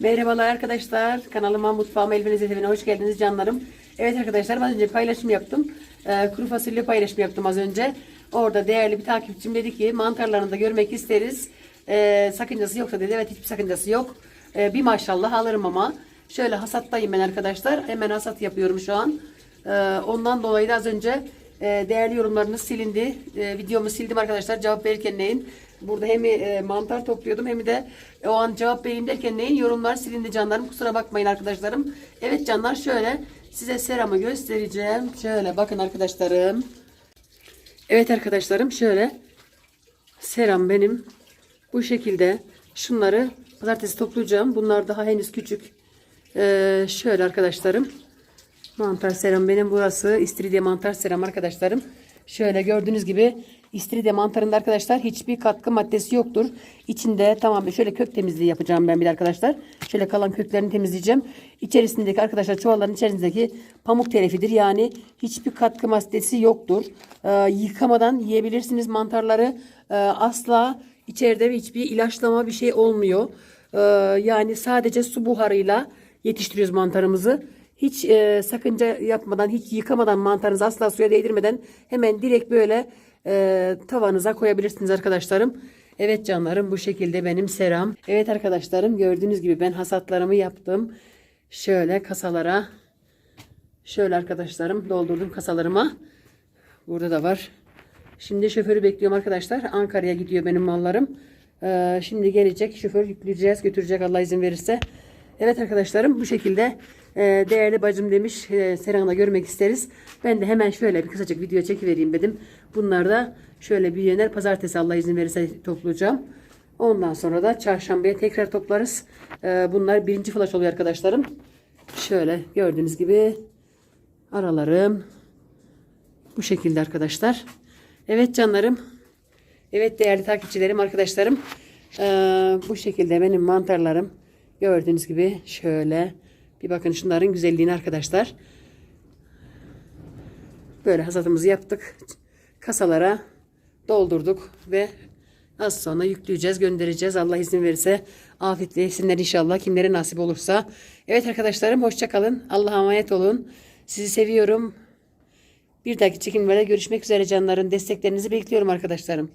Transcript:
Merhabalar arkadaşlar. Kanalıma mutfağıma elbinize evine hoş geldiniz canlarım. Evet arkadaşlar az önce paylaşım yaptım. Ee, kuru fasulye paylaşım yaptım az önce. Orada değerli bir takipçim dedi ki mantarlarını da görmek isteriz. Ee, sakıncası yoksa dedi. Evet hiçbir sakıncası yok. Ee, bir maşallah alırım ama. Şöyle hasattayım ben arkadaşlar. Hemen hasat yapıyorum şu an. Ee, ondan dolayı da az önce e, değerli yorumlarınız silindi. E, videomu sildim arkadaşlar cevap verirken neyin. Burada hem e, mantar topluyordum hem de o an cevap vereyim derken neyin yorumlar silindi canlarım. Kusura bakmayın arkadaşlarım. Evet canlar şöyle size seramı göstereceğim. Şöyle bakın arkadaşlarım. Evet arkadaşlarım şöyle seram benim bu şekilde şunları pazartesi toplayacağım. Bunlar daha henüz küçük. Ee, şöyle arkadaşlarım. Mantar seram benim burası. İstiridye mantar seram arkadaşlarım. Şöyle gördüğünüz gibi istiridye mantarında arkadaşlar hiçbir katkı maddesi yoktur. İçinde tamamen şöyle kök temizliği yapacağım ben bir arkadaşlar. Şöyle kalan köklerini temizleyeceğim. İçerisindeki arkadaşlar çuvalların içerisindeki pamuk terefidir. Yani hiçbir katkı maddesi yoktur. Ee, yıkamadan yiyebilirsiniz mantarları. Ee, asla içeride hiçbir ilaçlama bir şey olmuyor. Ee, yani sadece su buharıyla yetiştiriyoruz mantarımızı. Hiç e, sakınca yapmadan, hiç yıkamadan mantarınızı asla suya değdirmeden hemen direkt böyle e, tavanıza koyabilirsiniz arkadaşlarım. Evet canlarım bu şekilde benim seram. Evet arkadaşlarım gördüğünüz gibi ben hasatlarımı yaptım. Şöyle kasalara şöyle arkadaşlarım doldurdum kasalarıma. Burada da var. Şimdi şoförü bekliyorum arkadaşlar. Ankara'ya gidiyor benim mallarım. Ee, şimdi gelecek. Şoför yükleyeceğiz. Götürecek Allah izin verirse. Evet arkadaşlarım bu şekilde e, değerli bacım demiş. E, Seran'la görmek isteriz. Ben de hemen şöyle bir kısacık video çekivereyim dedim. Bunlar da şöyle büyüyenler pazartesi Allah izin verirse toplayacağım. Ondan sonra da çarşambaya tekrar toplarız. E, bunlar birinci flash oluyor arkadaşlarım. Şöyle gördüğünüz gibi aralarım. Bu şekilde arkadaşlar. Evet canlarım. Evet değerli takipçilerim, arkadaşlarım. Ee, bu şekilde benim mantarlarım. Gördüğünüz gibi şöyle. Bir bakın şunların güzelliğini arkadaşlar. Böyle hasatımızı yaptık. Kasalara doldurduk ve az sonra yükleyeceğiz, göndereceğiz. Allah izin verirse afiyetle yesinler inşallah. Kimlere nasip olursa. Evet arkadaşlarım hoşça kalın. Allah'a emanet olun. Sizi seviyorum. Bir dahaki çekimlerde görüşmek üzere canlarım. Desteklerinizi bekliyorum arkadaşlarım.